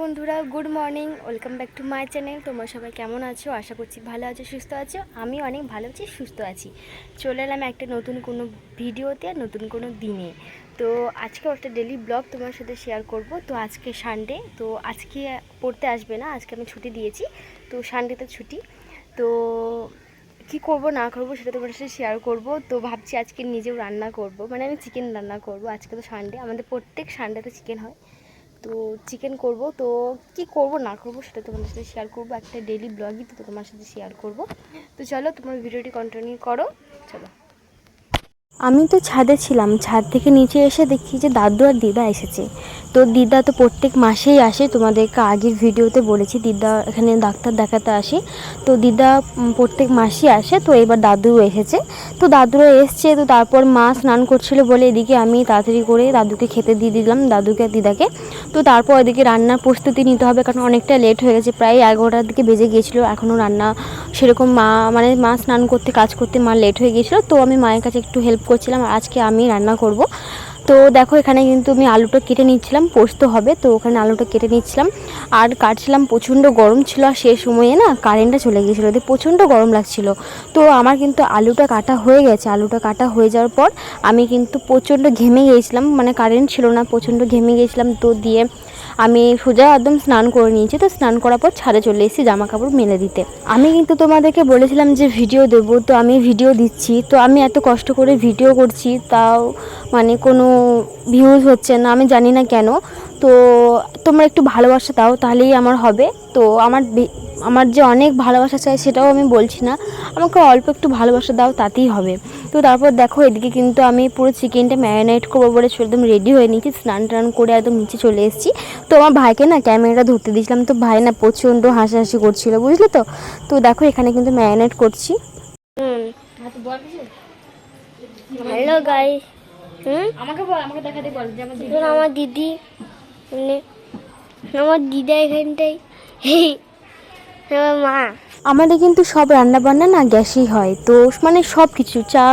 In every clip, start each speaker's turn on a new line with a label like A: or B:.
A: Welcome back to my channel তোমরা সবাই কেমন আছো? আশা করছি ভালো আছো, সুস্থ আছো। আমি অনেক ভালো আছি, সুস্থ আছি। চলে এলাম একটা নতুন কোনো ভিডিওতে, নতুন কোনো দিনে। তো আজকে একটা ডেলি ব্লগ তোমার সাথে শেয়ার করব। তো আজকে সানডে তো আজকে পড়তে আসবে না, আজকে আমি ছুটি দিয়েছি। তো সানডেতে ছুটি। তো কি করব, না করব, সেটা তোমার সাথে শেয়ার করব। তো ভাবছি আজকে নিজেও রান্না করব। মানে আমি চিকেন রান্না করব। আজকে তো সানডে আমাদের প্রত্যেক সানডেতে চিকেন হয়। তো চিকেন করব। তো কি করব, না করব সেটা তোমাদের সাথে শেয়ার করব। একটা ডেলি ব্লগই তো তোমার সাথে শেয়ার করব। তো চলো, তোমার ভিডিওটি কন্টিনিউ করো। চলো। আমি তো ছাদে ছিলাম, ছাদ থেকে নিচে এসে দেখি যে দাদু আর দিদা এসেছে। তো দিদা তো প্রত্যেক মাসেই আসে, তোমাদেরকে আগের ভিডিওতে বলেছি, দিদা এখানে ডাক্তার দেখাতে আসে। তো দিদা প্রত্যেক মাসেই আসে, তো এবার দাদুও এসেছে। তো দাদুরা এসছে, তো তারপর মা স্নান করছিল বলে এদিকে আমি তাড়াতাড়ি করে দাদুকে খেতে দিয়ে দিলাম, দাদুকে আর দিদাকে। তো তারপর এদিকে রান্নার প্রস্তুতি নিতে হবে, কারণ অনেকটা লেট হয়ে গেছে, প্রায় এগারোটার দিকে বেজে গিয়েছিল, এখনও রান্না সেরকম মা মানে মা স্নান করতে, কাজ করতে মা লেট হয়ে গিয়েছিল। তো আমি মায়ের কাছে একটু হেল্প করছিলাম আজকে আমি রান্না করব। তো দেখো, এখানে কিন্তু আমি আলুটা কেটে নিচ্ছিলাম, পোস্ত হবে, তো ওখানে আলুটা কেটে নিচ্ছিলাম। আর কাটছিলাম, প্রচণ্ড গরম ছিল, আর সে সময়ে না কারেন্টটা চলে গিয়েছিল, দিয়ে প্রচণ্ড গরম লাগছিল। তো আমার কিন্তু আলুটা কাটা হয়ে গেছে, আলুটা কাটা হয়ে যাওয়ার পর আমি কিন্তু প্রচণ্ড ঘেমে গিয়েছিলাম মানে কারেন্ট ছিল না, প্রচণ্ড ঘেমে গিয়েছিলাম, তো দিয়ে আমি সোজা একদম স্নান করে নিয়েছি। তো স্নান করার পর ছাদে চলে এসেছি জামা কাপড় মেলে দিতে। আমি কিন্তু তোমাদেরকে বলেছিলাম যে ভিডিও দেবো, তো আমি ভিডিও দিচ্ছি, তো আমি এত কষ্ট করে ভিডিও করছি, তাও মানে কোনো ভিউজ হচ্ছে না, আমি জানি না কেন। তো তোমরা একটু ভালোবাসা দাও, তাহলেই আমার হবে। তো আমার আমার যে অনেক ভালোবাসা চাই সেটাও আমি বলছি না। আমাকে অল্প একটু ভালোবাসা দাও, তাতেই হবে। তো তারপর দেখো, এদিকে কিন্তু আমি পুরো চিকেনটা ম্যারিনেট করব বলে একদম রেডি হয়ে নিয়েছি। স্নান টান করে একদম নিচে চলে এসেছি। তো আমার ভাইকে না ক্যামেরাটা ধরতে দিয়েছিলাম। তো ভাই না প্রচণ্ড হাসাহাসি করছিল, বুঝলে তো? তো দেখো, এখানে কিন্তু ম্যারিনেট করছি। হ্যালো হুম
B: আমাকে বল আমাকে দেখাতে বল যে আমার দিদি
A: আমার মানে আমার দিদা এখানটাই। আমার মা। আমাদের কিন্তু সব রান্না বান্না না গ্যাসেই হয়। তো মানে সব কিছু চা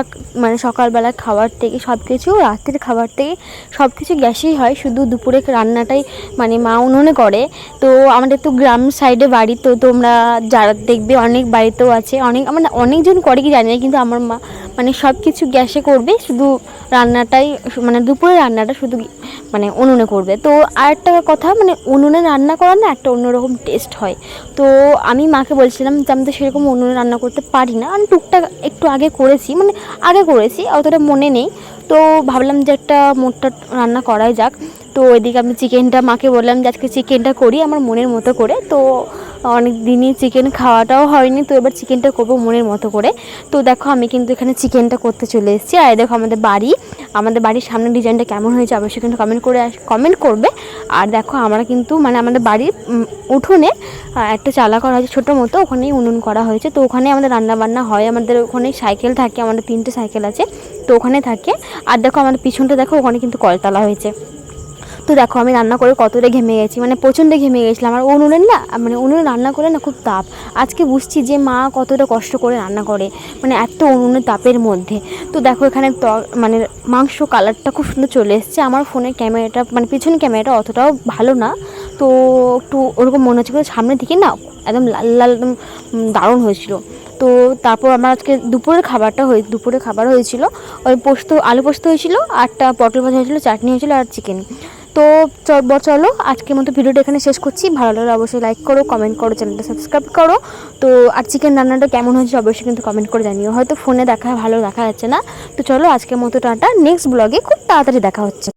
A: মানে সকালবেলা খাবার থেকে সব কিছু রাতের খাবার থেকে সব কিছু গ্যাসেই হয়। শুধু দুপুরে রান্নাটাই মানে মা উনুনে করে। তো আমাদের তো গ্রাম সাইডে বাড়ি তো তোমরা যারা দেখবে অনেক বাড়িতেও আছে। অনেক মানে অনেকজন করে কি জানি না কিন্তু আমার মা মানে সব কিছু গ্যাসে করবে, শুধু রান্নাটাই মানে দুপুরে রান্নাটা শুধু মানে উনুনে করবে। তো আরেকটা কথা মানে উনুনে রান্না করার না একটা অন্যরকম টেস্ট হয়। তো আমি মাকে বলছিলাম যে, আমি তো সেরকম উনুনে রান্না করতে পারি না। আমি টুকটাক একটু আগে করেছি মানে আগে করেছি, অতটা মনে নেই। তো ভাবলাম যে একটা মোটটা রান্না করাই যাক। তো এদিকে আমি চিকেনটা মাকে বললাম যে, আজকে চিকেনটা করি, আমার মনের মতো করে। তো অনেক দিনই চিকেন খাওয়াটাও হয়নি, তো এবার চিকেনটা করব মনের মতো করে। তো দেখো, আমি কিন্তু এখানে চিকেনটা করতে চলে এসেছি। আর দেখো, আমাদের বাড়ি, আমাদের বাড়ির সামনের ডিজাইনটা কেমন হয়েছে অবশ্যই কিন্তু কমেন্ট করে কমেন্ট করবে। আর দেখো, আমরা কিন্তু মানে আমাদের বাড়ির উঠোনে একটা চালা করা হয়েছে ছোটো মতো, ওখানেই উনুন করা হয়েছে। তো ওখানে আমাদের রান্না বান্না হয়, আমাদের ওখানে সাইকেল থাকে, আমাদের তিনটে সাইকেল আছে, তো ওখানে থাকে। আর দেখো, আমাদের পিছনটা দেখো, ওখানে কিন্তু কলতলা হয়েছে। তো দেখো, আমি রান্না করে কতটা ঘেমে গেছি। মানে প্রচণ্ড ঘেমে গেছিলাম। আর উনুনের না মানে উনুনে রান্না করে না খুব তাপ। আজকে বুঝছি যে মা কতটা কষ্ট করে রান্না করে মানে এত উনুনের তাপের মধ্যে। তো দেখো, এখানে ত- মানে মাংস কালারটা খুব সুন্দর চলে এসেছে। আমার ফোনের ক্যামেরাটা মানে পিছনের ক্যামেরাটা অতটাও ভালো না। তো একটু ওরকম মনে হচ্ছে সামনের দিকে না একদম লাল লাল একদম দারুণ হয়েছিল। তো তারপর আমার আজকে দুপুরের খাবারটা হয়ে, দুপুরের খাবার হয়েছিল। ওই পোস্ত, আলু পোস্ত হয়েছিল আরটা পটল ভাজা হয়েছিল, চাটনি হয়েছিল আর চিকেন। তো চলো আজকের মতো ভিডিওটা এখানে শেষ করছি। ভালো লাগলে অবশ্যই লাইক করো কমেন্ট করো চ্যানেলটা সাবস্ক্রাইব করো। তো আর চিকেন রান্নাটা কেমন হয়েছে অবশ্যই কিন্তু কমেন্ট করে জানিও। হয়তো ফোনে দেখা ভালো দেখা যাচ্ছে না। তো চলো, আজকের মতো টাটা। নেক্সট ব্লগে খুব তাড়াতাড়ি দেখা হচ্ছে।